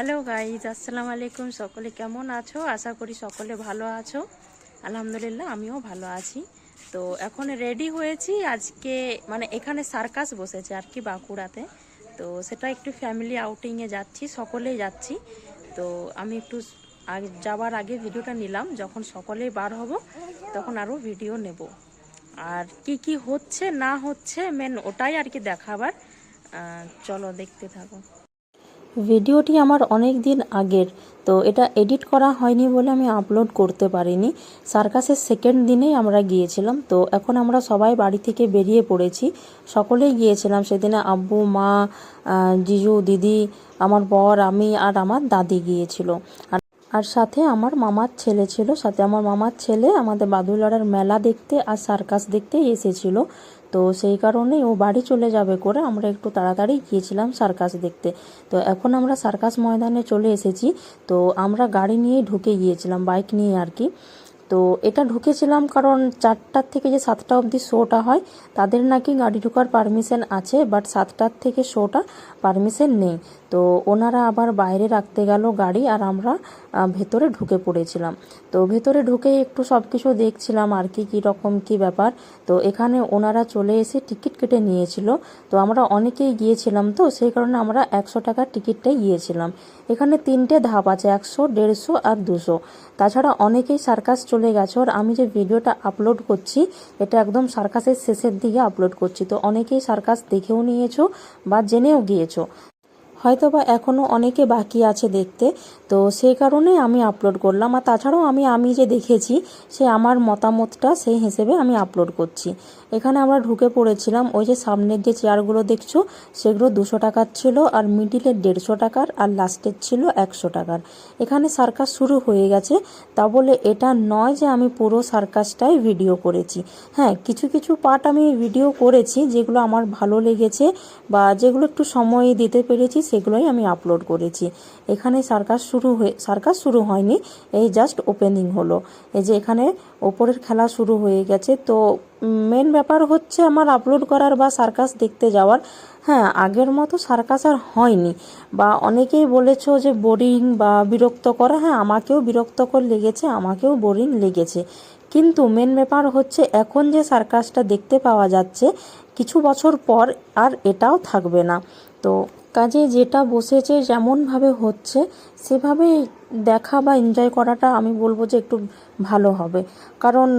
Hello guys, আসসালামু আলাইকুম। সকলে কেমন আছো? আশা করি সকলে ভালো আছো। আলহামদুলিল্লাহ, আমিও ভালো আছি। তো এখন রেডি হয়েছি আজকে মানে এখানে সার্কাস বসেছে আর কি বাঁকুড়াতে। তো সেটা একটু ফ্যামিলি আউটিংয়ে যাচ্ছি, সকলেই যাচ্ছি। তো আমি একটু যাওয়ার আগে ভিডিওটা নিলাম। যখন সকলেই বার হব, তখন আরও ভিডিও নেব। আর কি কি হচ্ছে, না হচ্ছে মেন ওটাই আর কি দেখাবার। চলো দেখতে থাকো। ভিডিওটি আমার অনেক দিন আগের, তো এটা এডিট করা হয়নি বলে আমি আপলোড করতে পারিনি। সার্কাসের সেকেন্ড দিনেই আমরা গিয়েছিলাম, তো এখন আমরা সবাই বাড়ি থেকে বেরিয়ে পড়েছি। সকলেই গিয়েছিলাম, সেদিনে আব্বু, মা জিজু, দিদি, আমার বর, আমি আর আমার দাদি গিয়েছিল। আর আর সাথে আমার মামার ছেলে ছিল, সাথে আমার মামার ছেলে আমাদের বাদুলাড়ার মেলা দেখতে আর সার্কাস দেখতে এসেছিল। তো সেই কারণেই ও বাড়ি চলে যাবে করে আমরা একটু তাড়াতাড়ি গিয়েছিলাম সার্কাস দেখতে। তো এখন আমরা সার্কাস ময়দানে চলে এসেছি। তো আমরা গাড়ি নিয়েই ঢুকে গিয়েছিলাম, বাইক নিয়ে আর কি। তো এটা ঢুকেছিলাম কারণ চারটার থেকে যে সাতটা অবধি শোটা হয়, তাদের নাকি গাড়ি ঢুকার পারমিশন আছে বাট সাতটার থেকে শোটা পারমিশন নেই। তো ওনারা আবার বাইরে রাখতে গেল গাড়ি আর আমরা ভেতরে ঢুকে পড়েছিলাম। তো ভেতরে ঢুকে একটু সব কিছু দেখছিলাম আর কি, কী রকম, কী ব্যাপার। তো এখানে ওনারা চলে এসে টিকিট কেটে নিয়েছিল। তো আমরা অনেকেই গিয়েছিলাম তো, সেই কারণে আমরা একশো টাকার টিকিটটাই গিয়েছিলাম। এখানে তিনটে ধাপ আছে, একশো, দেড়শো আর দুশো। তাছাড়া অনেকেই সার্কাস চলে গেছে আর আমি যে ভিডিওটা আপলোড করছি, এটা একদম সার্কাসের শেষের দিকে আপলোড করছি। তো অনেকেই সার্কাস দেখেও নিয়েছো বা জেনেও গিয়েছো। হয়তো বা এখনও অনেকে বাকি আছে দেখতে, তো সেই কারণে আমি আপলোড করলাম। আর তাছাড়াও আমি আমি যে দেখেছি, সে আমার মতামতটা সেই হিসেবে আমি আপলোড করছি। এখানে আমরা ঢুকে পড়েছিলাম, ওই যে সামনের যে চেয়ারগুলো দেখছ, সেগুলো দুশো টাকার ছিল, আর মিডিলের দেড়শো টাকার, আর লাস্টের ছিল একশো টাকার। এখানে সার্কাস শুরু হয়ে গেছে, তা বলে এটা নয় যে আমি পুরো সার্কাসটাই ভিডিও করেছি। হ্যাঁ কিছু কিছু পার্ট আমি ভিডিও করেছি, যেগুলো আমার ভালো লেগেছে, বা যেগুলো একটু সময় দিতে পেরেছি, সেগুলোই আমি আপলোড করেছি। এখানে সার্কাস শুরু হয়ে, সার্কাস শুরু হয়নি, এই জাস্ট ওপেনিং হলো। এই যে এখানে ওপরের খেলা শুরু হয়ে গেছে, তো মেন ব্যাপার হচ্ছে আমার আপলোড করার বা সার্কাস দেখতে যাওয়ার হ্যাঁ আগের মতো সার্কাস আর হয়নি। বা অনেকেই বলেছ যে বোরিং বা বিরক্ত বিরক্তকর হ্যাঁ আমাকেও বিরক্তকর লেগেছে, আমাকেও বোরিং লেগেছে। কিন্তু মেন ব্যাপার হচ্ছে এখন যে সার্কাসটা দেখতে পাওয়া যাচ্ছে, কিছু বছর পর আর এটাও থাকবে না। তো কাজে যেটা বসেছে, যেমনভাবে হচ্ছে সেভাবে দেখা বা এনজয় করাটা আমি বলব যে একটু ভালো হবে। কারণ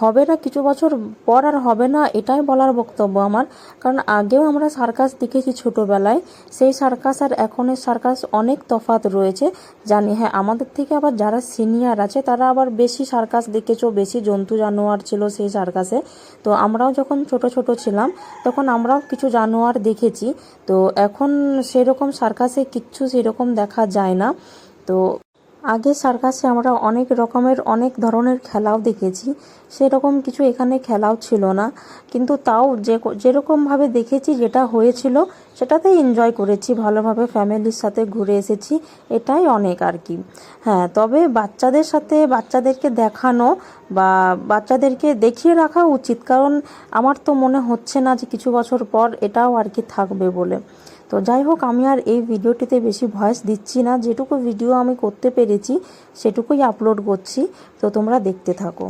হবে না কিছু বছর পর আর হবে না, এটাই বলার বক্তব্য আমার। কারণ আগেও আমরা সার্কাস দেখেছি ছোটোবেলায়, সেই সার্কাস আর এখনের সার্কাস অনেক তফাৎ রয়েছে। জানি হ্যাঁ আমাদের থেকে আবার যারা সিনিয়র আছে, তারা আবার বেশি সার্কাস দেখেছ, বেশি জন্তু জানোয়ার ছিল সেই সার্কাসে। তো আমরাও যখন ছোট ছোট ছিলাম, তখন আমরাও কিছু জানোয়ার দেখেছি। তো এখন সেরকম সার্কাসে কিচ্ছু সেরকম দেখা যায় না। তো আগে সার্কাসে আমরা অনেক রকমের, অনেক ধরনের খেলাও দেখেছি। সেরকম কিছু এখানে খেলাও ছিল না। কিন্তু তাও যে, যেরকমভাবে দেখেছি যেটা হয়েছিল, সেটাতেই এনজয় করেছি, ভালোভাবে ফ্যামিলির সাথে ঘুরে এসেছি, এটাই অনেক আর কি। হ্যাঁ তবে বাচ্চাদের সাথে, বাচ্চাদেরকে দেখানো বা বাচ্চাদেরকে দেখিয়ে রাখা উচিত। কারণ আমার তো মনে হচ্ছে না যে কিছু বছর পর এটাও আর কি থাকবে বলে। তো যাই হোক, আমি আর এই ভিডিওটিতে বেশি ভয়েস দিচ্ছি না। যেটুকু ভিডিও আমি করতে পেরেছি, সেটুকুই আপলোড করছি। তো তোমরা দেখতে থাকো।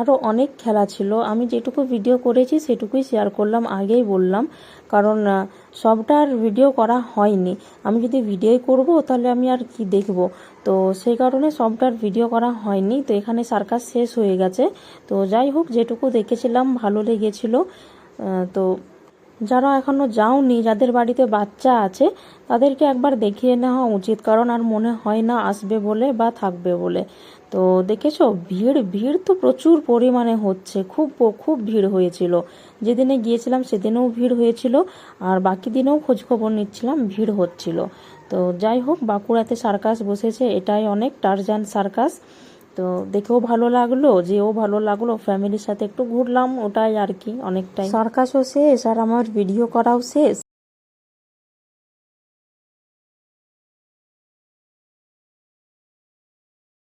আরও অনেক খেলা ছিল। আমি যেটুকু ভিডিও করেছি সেটুকুই শেয়ার করলাম, আগেই বললাম। কারণ সবটা আর ভিডিও করা হয়নি। আমি যদি ভিডিওই করব, তাহলে আমি আর কি দেখব? তো সেই কারণে সবটার ভিডিও করা হয়নি। তো এখানে সার্কাস শেষ হয়ে গেছে। তো যাই হোক, যেটুকু দেখেছিলাম, ভালো লেগেছিল। তো যারা এখনও যাওনি, যাদের বাড়িতে বাচ্চা আছে, তাদেরকে একবার দেখিয়ে নেওয়া উচিত। কারণ আর মনে হয় না আসবে বলে বা থাকবে বলে। তো দেখেছ, ভিড় ভিড় তো প্রচুর পরিমাণে হচ্ছে, খুব খুব ভিড় হয়েছিল। যেদিনে গিয়েছিলাম সেদিনেও ভিড় হয়েছিল, আর বাকি দিনেও খোঁজ খবর নিচ্ছিলাম, ভিড় হচ্ছিল। তো যাই হোক, বাঁকুড়াতে সার্কাস বসেছে, এটাই অনেক টারজান সার্কাস। তো দেখেও ভালো লাগল, যেও ভালো লাগল, ফ্যামিলির সাথে একটু ঘুরলাম, ওটাই আর কি, অনেকটাই। সার্কাসও শেষ, আর আমার ভিডিও করাও শেষ।